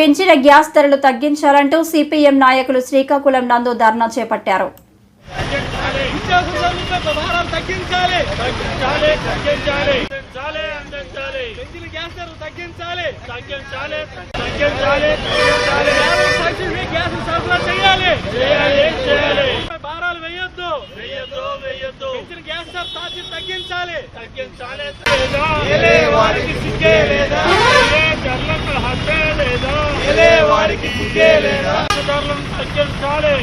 పెంచిన గ్యాస్ ధరలు తగ్గించాలంటూ సిపిఎం నాయకులు శ్రీకాకుళం నందు ధర్నా చేపట్టారు తగ్గించాలి తగ్గించాలి తగ్గించాలి తగ్గించాలి తగ్గించాలి తగ్గించాలి తగ్గించాలి తగ్గించాలి భారాలు వేయొద్దు వెయ్యొద్దు వెయ్యొద్దు పెంచిన గ్యాస్ ధర తగ్గించాలి తగ్గించాలి వారికి సిగ్గే లేదా ఏ ధరలకు హద్దే లేదా ఏలే వారికి ధరలను తగ్గించాలి.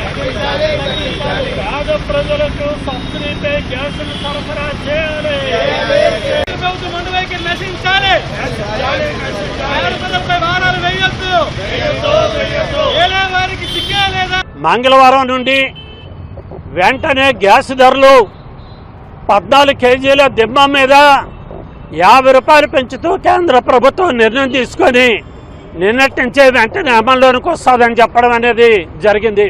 పేద ప్రజలకు సబ్సిడీపై గ్యాసులు సరఫరా చేయాలి. ప్రభుత్వం నశించాలి. ప్రజలపై భారాలు వేయొద్దు. వారికి మంగళవారం నుండి వెంటనే గ్యాస్ ధరలు పద్నాలుగు కేజీల దిమ్మ మీద యాభై రూపాయలు పెంచుతూ కేంద్ర ప్రభుత్వం నిర్ణయం తీసుకొని నిన్నటి నుంచే వెంటనే అమల్లోనికి వస్తుందని చెప్పడం అనేది జరిగింది.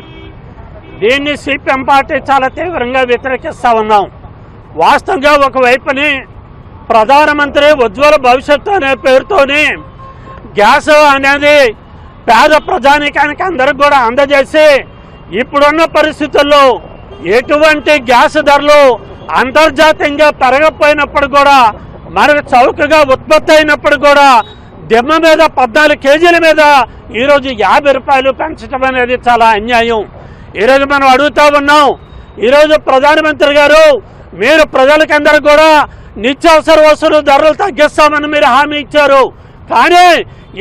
దీన్ని సిపిఎం పార్టీ చాలా తీవ్రంగా వ్యతిరేకిస్తూ ఉన్నాం. వాస్తవంగా ఒకవైపుని ప్రధానమంత్రి ఉజ్వల భవిష్యత్తు అనే పేరుతోని గ్యాస్ అనేది పేద ప్రజానికానికి అందరికి కూడా అందజేసి ఇప్పుడున్న పరిస్థితుల్లో ఎటువంటి గ్యాస్ ధరలు అంతర్జాతీయంగా పెరగకపోయినప్పుడు కూడా మనకు చౌకగా ఉత్పత్తి అయినప్పుడు కూడా దిమ్మ మీద పద్నాలుగు కేజీల మీద ఈరోజు యాభై రూపాయలు పెంచడం అనేది చాలా అన్యాయం. ఈరోజు మనం అడుగుతా ఉన్నాం ఈరోజు ప్రధానమంత్రి గారు మీరు ప్రజలకందరూ కూడా నిత్యావసర వస్తువులు ధరలు తగ్గిస్తామని మీరు హామీ ఇచ్చారు. కానీ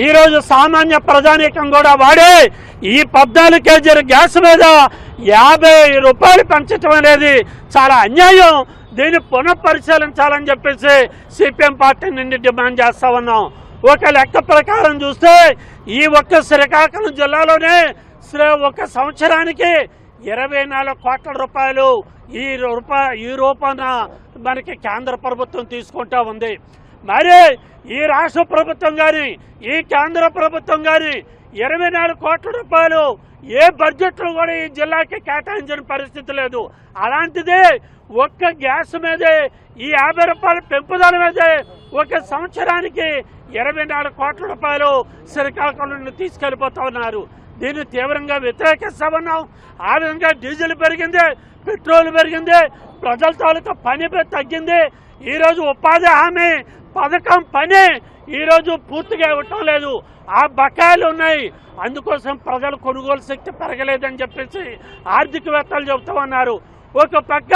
ఈరోజు సామాన్య ప్రజానీకం కూడా వాడే ఈ పద్నాలుగు కేజీల గ్యాస్ మీద యాభై రూపాయలు పెంచడం అనేది చాలా అన్యాయం. దీన్ని పునఃపరిశీలించాలని చెప్పేసి సిపిఎం పార్టీ నుండి డిమాండ్ చేస్తా ఉన్నాం. ఒక లెక్క ప్రకారం చూస్తే ఈ ఒక్క శ్రీకాకుళం జిల్లాలోనే శ్రీ ఒక సంవత్సరానికి ఇరవై నాలుగు కోట్ల రూపాయలు ఈ రూపా ఈ రూపాన మనకి కేంద్ర ప్రభుత్వం తీసుకుంటా ఉంది. మరి ఈ రాష్ట్ర ప్రభుత్వం కానీ ఈ కేంద్ర ప్రభుత్వం కానీ ఇరవై నాలుగు కోట్ల రూపాయలు ఏ బడ్జెట్లో కూడా ఈ జిల్లాకి కేటాయించిన పరిస్థితి లేదు. అలాంటిది ఒక్క గ్యాస్ మీదే ఈ యాభై రూపాయల పెంపుదల మీదే ఒక సంవత్సరానికి ఇరవై నాలుగు కోట్ల రూపాయలు శ్రీకాకుళం తీసుకెళ్ళిపోతా ఉన్నారు. దీన్ని తీవ్రంగా వ్యతిరేకిస్తా ఉన్నాం ఆ విధంగా డీజిల్ పెరిగింది పెట్రోల్ పెరిగింది ప్రజల తాలూకా పని తగ్గింది. ఈరోజు ఉపాధి హామీ పథకం పని ఈరోజు పూర్తిగా ఇవ్వటం లేదు. ఆ బకాయిలు ఉన్నాయి. అందుకోసం ప్రజలు కొనుగోలు శక్తి పెరగలేదని చెప్పేసి ఆర్థికవేత్తలు చెబుతూ ఉన్నారు. ఒక పక్క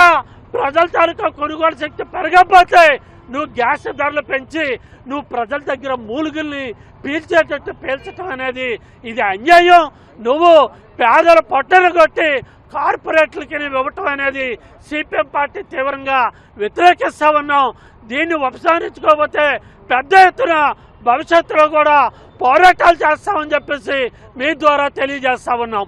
ప్రజల తాలూకా కొనుగోలు శక్తి పెరగకపోతే నువ్వు గ్యాస్ ధరలు పెంచి నువ్వు ప్రజల దగ్గర మూలుగుల్ని పీల్చేటట్టు పీల్చటం అనేది ఇది అన్యాయం. నువ్వు పేదల పొట్టలు కొట్టి కార్పొరేట్లకి ఇవ్వటం అనేది సిపిఎం పార్టీ తీవ్రంగా వ్యతిరేకిస్తా ఉన్నాం దీన్ని ఉపసంహరించుకోకపోతే పెద్ద ఎత్తున భవిష్యత్తులో కూడా పోరాటాలు చేస్తామని చెప్పేసి మీ ద్వారా తెలియజేస్తా ఉన్నాం